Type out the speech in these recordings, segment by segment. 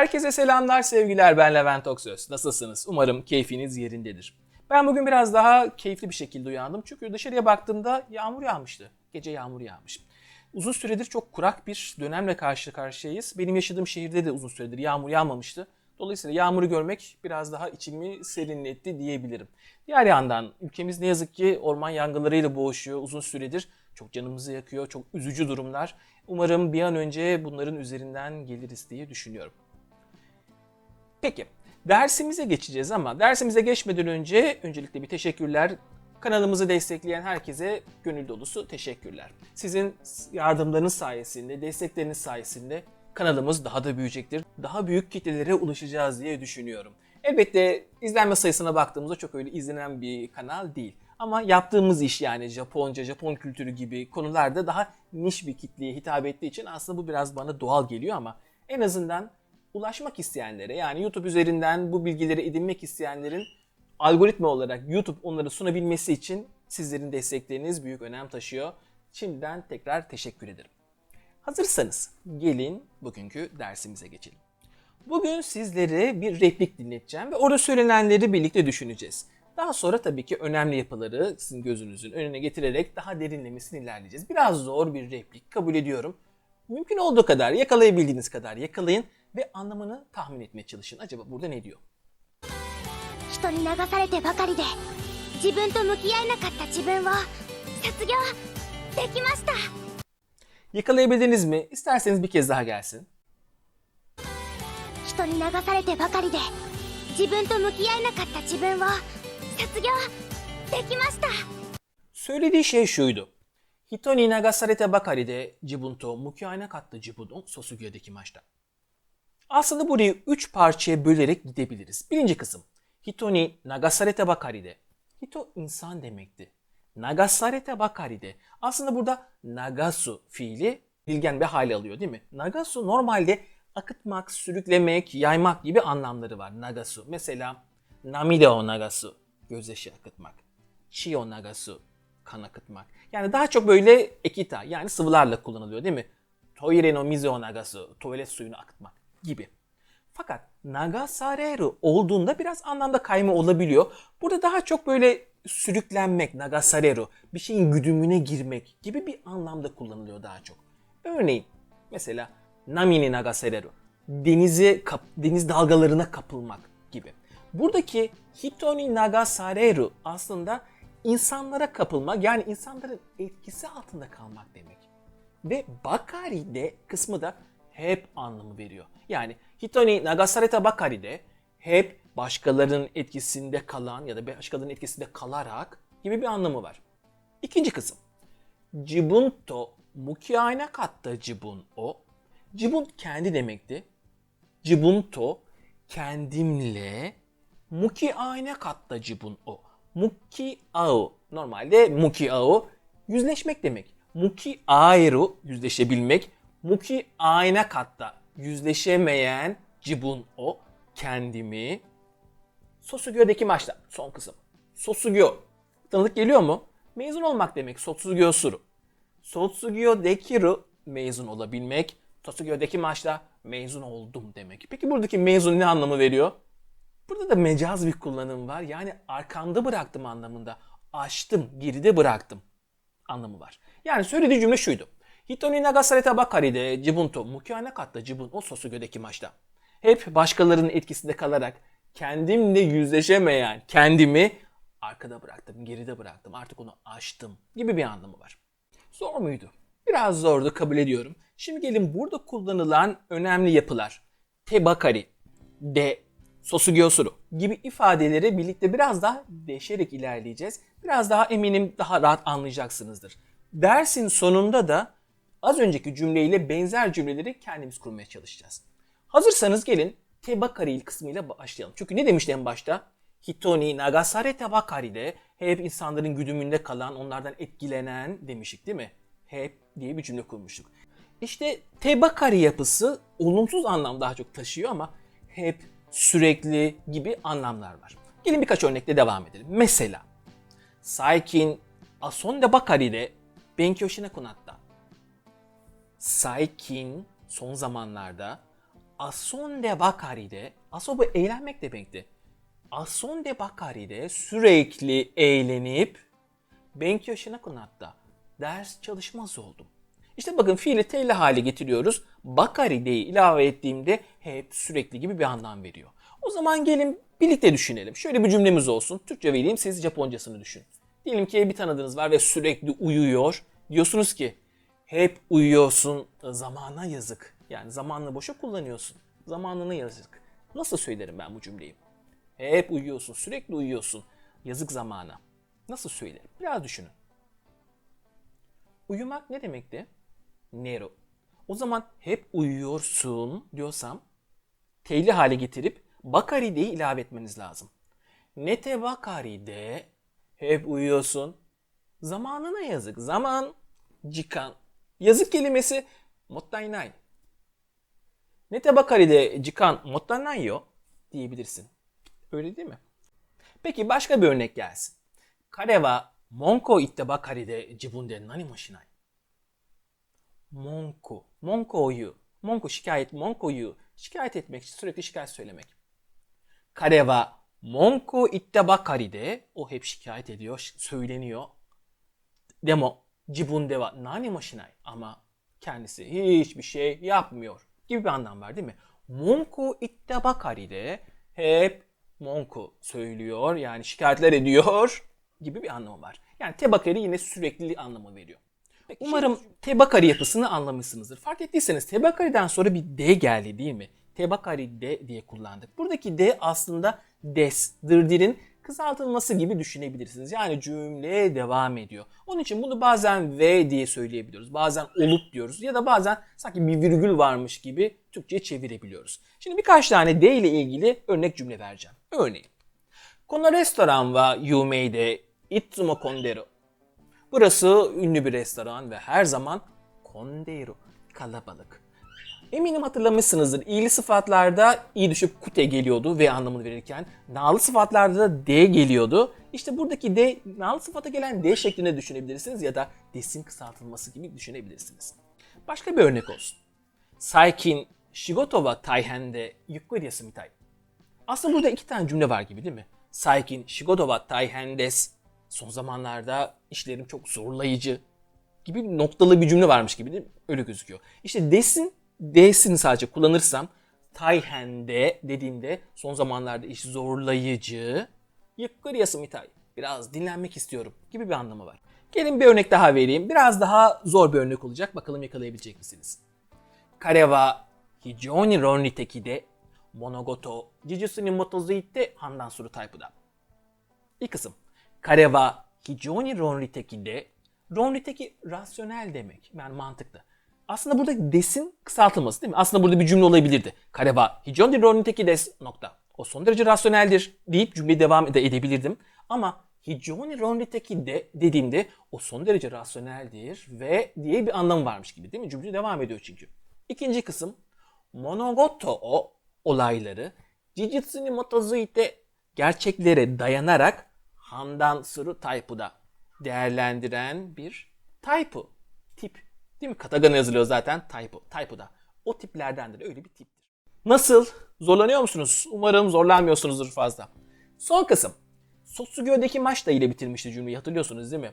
Herkese selamlar, sevgiler. Ben Levent Oksöz. Nasılsınız? Umarım keyfiniz yerindedir. Ben bugün biraz daha keyifli bir şekilde uyandım. Çünkü dışarıya baktığımda yağmur yağmıştı. Gece yağmur yağmış. Uzun süredir çok kurak bir dönemle karşı karşıyayız. Benim yaşadığım şehirde de uzun süredir yağmur yağmamıştı. Dolayısıyla yağmuru görmek biraz daha içimi serinletti diyebilirim. Diğer yandan ülkemiz ne yazık ki orman yangınlarıyla boğuşuyor uzun süredir. Çok canımızı yakıyor, çok üzücü durumlar. Umarım bir an önce bunların üzerinden geliriz diye düşünüyorum. Peki, dersimize geçeceğiz ama dersimize geçmeden önce öncelikle bir teşekkürler. Kanalımızı destekleyen herkese gönül dolusu teşekkürler. Sizin yardımlarınız sayesinde, destekleriniz sayesinde kanalımız daha da büyüyecektir. Daha büyük kitlelere ulaşacağız diye düşünüyorum. Elbette izlenme sayısına baktığımızda çok öyle izlenen bir kanal değil. Ama yaptığımız iş yani Japonca, Japon kültürü gibi konularda daha niş bir kitleye hitap ettiği için aslında bu biraz bana doğal geliyor ama en azından ulaşmak isteyenlere yani YouTube üzerinden bu bilgileri edinmek isteyenlerin algoritma olarak YouTube onları sunabilmesi için sizlerin destekleriniz büyük önem taşıyor. Şimdiden tekrar teşekkür ederim. Hazırsanız gelin bugünkü dersimize geçelim. Bugün sizlere bir replik dinleteceğim ve orada söylenenleri birlikte düşüneceğiz. Daha sonra tabii ki önemli yapıları sizin gözünüzün önüne getirerek daha derinlemesine ilerleyeceğiz. Biraz zor bir replik kabul ediyorum. Mümkün olduğu kadar yakalayabildiğiniz kadar yakalayın ve anlamını tahmin etmeye çalışın. Acaba burada ne diyor? 人に流されてばかりで自分と向き合えなかった自分を卒業できました Yakalayabildiniz mi? İsterseniz bir kez daha gelsin. 人に流されてばかりで自分と向き合えなかった自分を卒業できました Söylediği şey şuydu. Hito ni nagasarete bakari de jibun to mukiai nakatta jibun o sosuguya dekimaşta. Aslında burayı üç parçaya bölerek gidebiliriz. Birinci kısım. Hito ni nagasarete bakari de. Hito insan demekti. Nagasarete bakari de. Aslında burada nagasu fiili bilgen bir hale alıyor değil mi? Nagasu normalde akıtmak, sürüklemek, yaymak gibi anlamları var. Nagasu. Mesela namide o nagasu. Gözyaşı akıtmak. Chi o nagasu. Kan akıtmak. Yani daha çok böyle ekita yani sıvılarla kullanılıyor değil mi? Toire no mizu o nagasu. Tuvalet suyunu akıtmak gibi. Fakat nagasareru olduğunda biraz anlamda kayma olabiliyor. Burada daha çok böyle sürüklenmek, nagasareru, bir şeyin güdümüne girmek gibi bir anlamda kullanılıyor daha çok. Örneğin mesela namini nagasareru, denize kap, deniz dalgalarına kapılmak gibi. Buradaki hitoni nagasareru aslında insanlara kapılmak yani insanların etkisi altında kalmak demek. Ve bakari de kısmı da hep anlamı veriyor. Yani hitoni nagasareta bakari de hep başkalarının etkisinde kalan ya da başkalarının etkisinde kalarak gibi bir anlamı var. İkinci kısım. Jibun to nakatta jibun o. Jibun kendi demekti. Jibun to kendimle mukiai nakatta jibun o. Muki au normalde muki au yüzleşmek demek. Muki airu yüzleşebilmek. Muki ayna katta yüzleşemeyen cibun o kendimi. Sosugyo'daki maçta son kısım. Sosugyo. Tanıdık geliyor mu? Mezun olmak demek. Sotsugyo suru. Sotsugyo dekiru mezun olabilmek. Tosugyo'daki maçta mezun oldum demek. Peki buradaki mezun ne anlamı veriyor? Burada da mecaz bir kullanım var. Yani arkamda bıraktım anlamında. Açtım, geride bıraktım anlamı var. Yani söylediği cümle şuydu. Hito ni nagasareta bakari de jibun to mukiai nakatta jibun o sosugyo'daki maçta. Hep başkalarının etkisinde kalarak kendimle yüzleşemeyen kendimi arkada bıraktım, geride bıraktım. Artık onu aştım gibi bir anlamı var. Zor muydu? Biraz zordu kabul ediyorum. Şimdi gelin burada kullanılan önemli yapılar. Tebakari, de, sosugyosuru gibi ifadeleri birlikte biraz daha deşerek ilerleyeceğiz. Biraz daha eminim daha rahat anlayacaksınızdır. Dersin sonunda da az önceki cümleyle benzer cümleleri kendimiz kurmaya çalışacağız. Hazırsanız gelin tebakari kısmıyla başlayalım. Çünkü ne demişti en başta? Hitoni nagasarete bakari de hep insanların güdümünde kalan, onlardan etkilenen demiştik değil mi? Hep diye bir cümle kurmuştuk. İşte tebakari yapısı olumsuz anlam daha çok taşıyor ama hep, sürekli gibi anlamlar var. Gelin birkaç örnekle devam edelim. Mesela, Saikin asonde bakari de benkyou shinaku natta. Saikin son zamanlarda bakari de, asobu eğlenmek demekti. Bakari de sürekli eğlenip Benkyo shinakunatta ders çalışmaz oldum. İşte bakın fiili teyli hale getiriyoruz. Bakari deyi ilave ettiğimde hep sürekli gibi bir anlam veriyor. O zaman gelin birlikte düşünelim. Şöyle bir cümlemiz olsun. Türkçe vereyim siz Japoncasını düşün. Diyelim ki bir tanıdığınız var ve sürekli uyuyor. Diyorsunuz ki hep uyuyorsun zamana yazık. Yani zamanını boşa kullanıyorsun. Zamanını yazık. Nasıl söylerim ben bu cümleyi? Hep uyuyorsun, sürekli uyuyorsun. Yazık zamana. Nasıl söylerim? Biraz düşünün. Uyumak ne demekti? Nero. O zaman hep uyuyorsun diyorsam teyli hale getirip bakari de ilave etmeniz lazım. Nete bakari de hep uyuyorsun. Zamanına yazık. Zaman cikan. Yazık kelimesi mottainai. Nete bakari de cikan mottainai yo diyebilirsin. Öyle değil mi? Peki başka bir örnek gelsin. Kare monko itte bakari de jibun nani mo. Monko. Monko o yu. Monko şikayet. Monko yu. Şikayet etmek, sürekli şikayet söylemek. Kare monko itte bakari de o hep şikayet ediyor, söyleniyor. Demo jibun de wa nani mo shinai. Ama kendisi hiçbir şey yapmıyor gibi bir anlam var değil mi? Monko itte bakari de hep monko söylüyor yani şikayetler ediyor gibi bir anlamı var. Yani tebakari yine sürekli anlamı veriyor. Umarım tebakari yapısını anlamışsınızdır. Fark ettiyseniz tebakariden sonra bir D geldi değil mi? Tebakari D diye kullandık. Buradaki D aslında des, dırdirin kısaltılması gibi düşünebilirsiniz. Yani cümle devam ediyor. Onun için bunu bazen V diye söyleyebiliyoruz. Bazen olup diyoruz. Ya da bazen sanki bir virgül varmış gibi Türkçe'ye çevirebiliyoruz. Şimdi birkaç tane D ile ilgili örnek cümle vereceğim. Örneğin. Kono restoran wa yumei de itsumo konderu. Burası ünlü bir restoran ve her zaman konderu kalabalık. Eminim hatırlamışsınızdır. İyili sıfatlarda i düşüp kute geliyordu ve anlamını verirken nalı sıfatlarda da d geliyordu. İşte buradaki d nalı sıfata gelen d şeklinde düşünebilirsiniz ya da desin kısaltılması gibi düşünebilirsiniz. Başka bir örnek olsun. Saikin shigoto wa taihen de yukkuri yasumitai. Aslında burada iki tane cümle var gibi değil mi? Saikin shigoto wa. Son zamanlarda işlerim çok zorlayıcı gibi noktalı bir cümle varmış gibi değil mi? Öyle gözüküyor. İşte desin, D'sini sadece kullanırsam Tayhen'de dediğimde son zamanlarda iş zorlayıcı. Yukarıyası mitay. Biraz dinlenmek istiyorum gibi bir anlamı var. Gelin bir örnek daha vereyim. Biraz daha zor bir örnek olacak. Bakalım yakalayabilecek misiniz? Kareva hijoni roniteki de monogoto jujutsu ni motozuitte handan suru type'da. İlk kısım. Kareva hijoni roniteki de Ronriteki rasyonel demek. Yani mantıklı. Aslında burada desin kısaltılması değil mi? Aslında burada bir cümle olabilirdi. Kareva hicondir roniteki des nokta. O son derece rasyoneldir deyip cümleye devam de edebilirdim. Ama hiconi roniteki de dediğimde o son derece rasyoneldir ve diye bir anlam varmış gibi değil mi? Cümle devam ediyor çünkü. İkinci kısım monogoto o olayları jijitsuni motozuite gerçeklere dayanarak handan suru taypuda değerlendiren bir taypu tip Değil mi? Katagana yazılıyor zaten type. Type'da. O tiplerdendir. Öyle bir tiptir. Nasıl? Zorlanıyor musunuz? Umarım zorlanmıyorsunuzdur fazla. Son kısım. Sosugyo'daki maçta ile bitirmişti cümleyi hatırlıyorsunuz değil mi?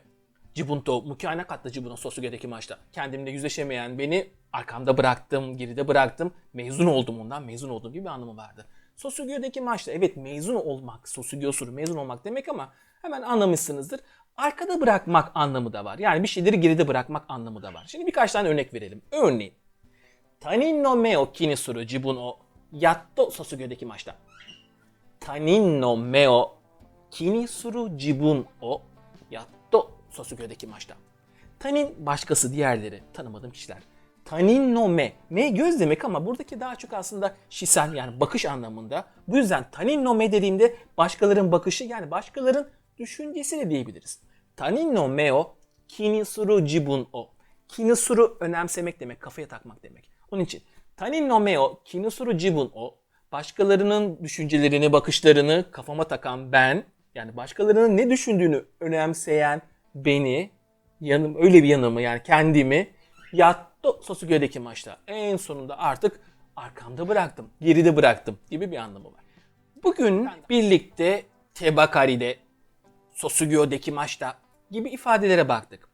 Jibunto, mükemmel kattı Jibunto Sosugyo'daki maçta. Kendimle yüzleşemeyen beni arkamda bıraktım, geride bıraktım. Mezun oldum ondan, mezun oldum gibi bir anlamı vardı. Sosugyo'daki maçta evet mezun olmak, suru mezun olmak demek ama hemen anlamışsınızdır arkada bırakmak anlamı da var. Yani bir şeyleri geride bırakmak anlamı da var. Şimdi birkaç tane örnek verelim. Örneğin Tanin no meo kini suru jibun o yatto sosugyo'daki maçta. Tanin no meo kini suru jibun o yatto sosugyo'daki maçta. Tanin başkası diğerleri tanımadığım kişiler. Tanin no me. Me göz demek ama buradaki daha çok aslında şisen yani bakış anlamında. Bu yüzden tanin no me dediğimde başkaların bakışı yani başkaların düşüncesi de diyebiliriz. Tanin no me o kini suru jibun o. Kini suru önemsemek demek, kafaya takmak demek. Onun için tanin no me o kini suru jibun o. Başkalarının düşüncelerini, bakışlarını kafama takan ben, yani başkalarının ne düşündüğünü önemseyen beni, yanım öyle bir yanımı yani kendimi yattı Sosugyo'daki maçta. En sonunda artık arkamda bıraktım, geride bıraktım gibi bir anlamı var. Bugün birlikte tebakari'de, sosugyo dekimaşta gibi ifadelere baktık.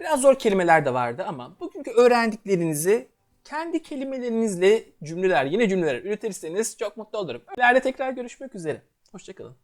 Biraz zor kelimeler de vardı ama bugünkü öğrendiklerinizi kendi kelimelerinizle cümleler, yine cümleler üretirseniz çok mutlu olurum. İleride tekrar görüşmek üzere. Hoşçakalın.